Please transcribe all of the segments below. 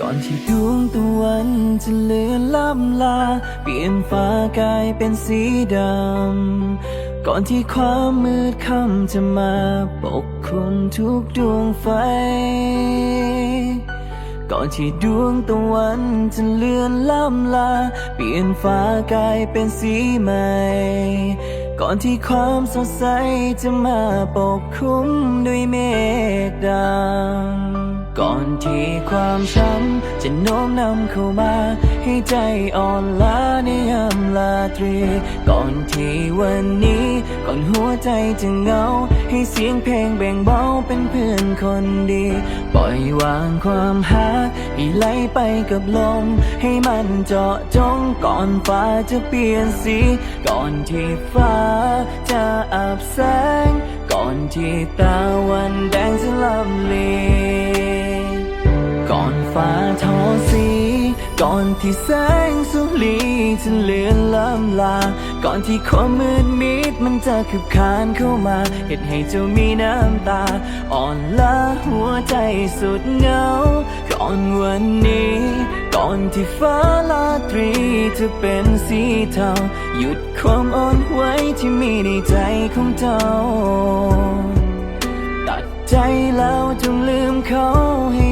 ก่อนที่ดวงตะวันจะเลือนล่ำลา เปลี่ยนฟ้ากลายเป็นสีดำ ก่อนที่ความมืดค่ำจะมาปกคลุมทุกดวงไฟ ก่อนที่ดวงตะวันจะเลือนล่ำลา เปลี่ยนฟ้ากลายเป็นสีใหม่ ก่อนที่ความสดใสจะมาปกคลุมด้วยเมฆดำก่อน ความช้ำ จะโน้มนำเข้ามา ให้ใจอ่อนล้าในยามลาตรี ก่อนที่วันนี้ ก่อนหัวใจจะเหงา ให้เสียงเพลงแบ่งเบาเป็นเพื่อนคนดี ปล่อยวางความหาให้ไหลไปกับลม ให้มันเจาะจงก่อนฟ้าจะเปลี่ยนสี ก่อนที่ฟ้าจะอาบแสง ก่อนที่ตาวันแดงจะลำเลี ฟ้าทอสี ก่อนที่แสงสุรีจะเลือนล้ำลา ก่อนที่ความมืดมิดมันจะคืบคานเข้ามาเหตุให้เจ้ามีน้ำตา อ่อนล้าหัวใจสุดเหงา ก่อนวันนี้ ก่อนที่ฟ้าลาตรีจะเป็นสีเทา หยุดความอ่อนไหวที่มีในใจของเจ้า ตัดใจแล้วจงลืมเขาให้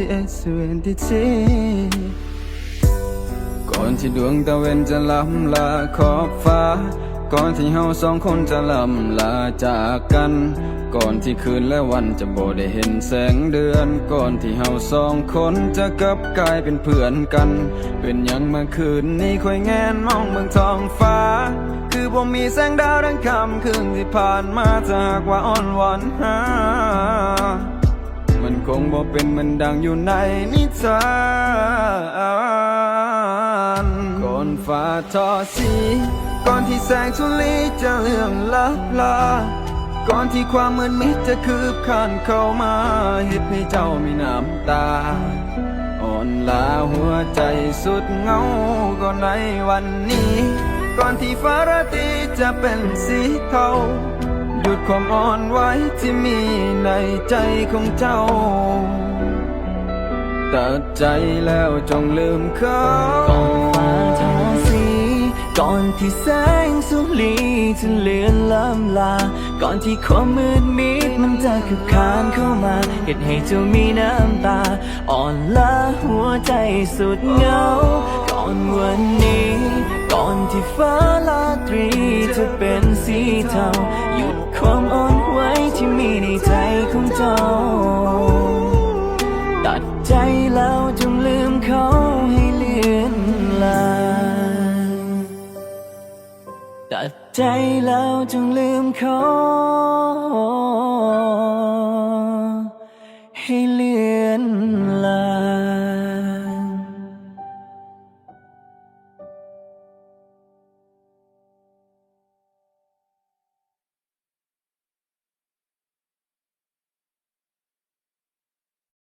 ทีเอสเวนติทีก่อนที่ดวงตะเวนจะล้ำลาขอบฟ้า ก่อนที่เฮาสองคนจะลำลาจากกัน ก่อนที่คืนและวันจะบ่ได้เห็นแสงเดือน ก่อนที่เฮาสองคนจะกลับกลายเป็นเพื่อนกัน เป็นยังเมื่อคืนนี้ค่อยแงนมองเบิ่งท้องฟ้า คือบ่มีแสงดาวดังคำคืนที่ผ่านมาจากว่าอ่อนหวานหามันคงบ่เป็นเหมันดังอยู่ในนิทานก่อนฟ้าทอสี ก่อนที่แสงสุรีจะเลื่อมลับลา ก่อนที่ความมืดมิดจะคืบคานเข้ามาเฮ็ดให้เจ้ามีน้ำตา อ่อนลาหัวใจสุดเหงาก็ในวันนี้ ก่อนที่ฟ้าราตรีจะเป็นสีเทาหยุดความอ่อนไหวที่มีในใจของเจ้า ตัดใจแล้วจงลืมเขา ก่อนที่แสงสุรีจะเลือนล้ำลา ก่อนที่ความมืดมิดมันจะคืบคานเข้ามาเหตุให้เจ้ามีน้ำตา อ่อนล้าหัวใจสุดเหงา ก่อนวันนี้ ก่อนที่ฟ้าลาตรีจะเป็นสีเทาหยุดความอ่อนไหวที่มีในใจของเจ้า ตัดใจแล้วจงลืมเขา ให้เลือน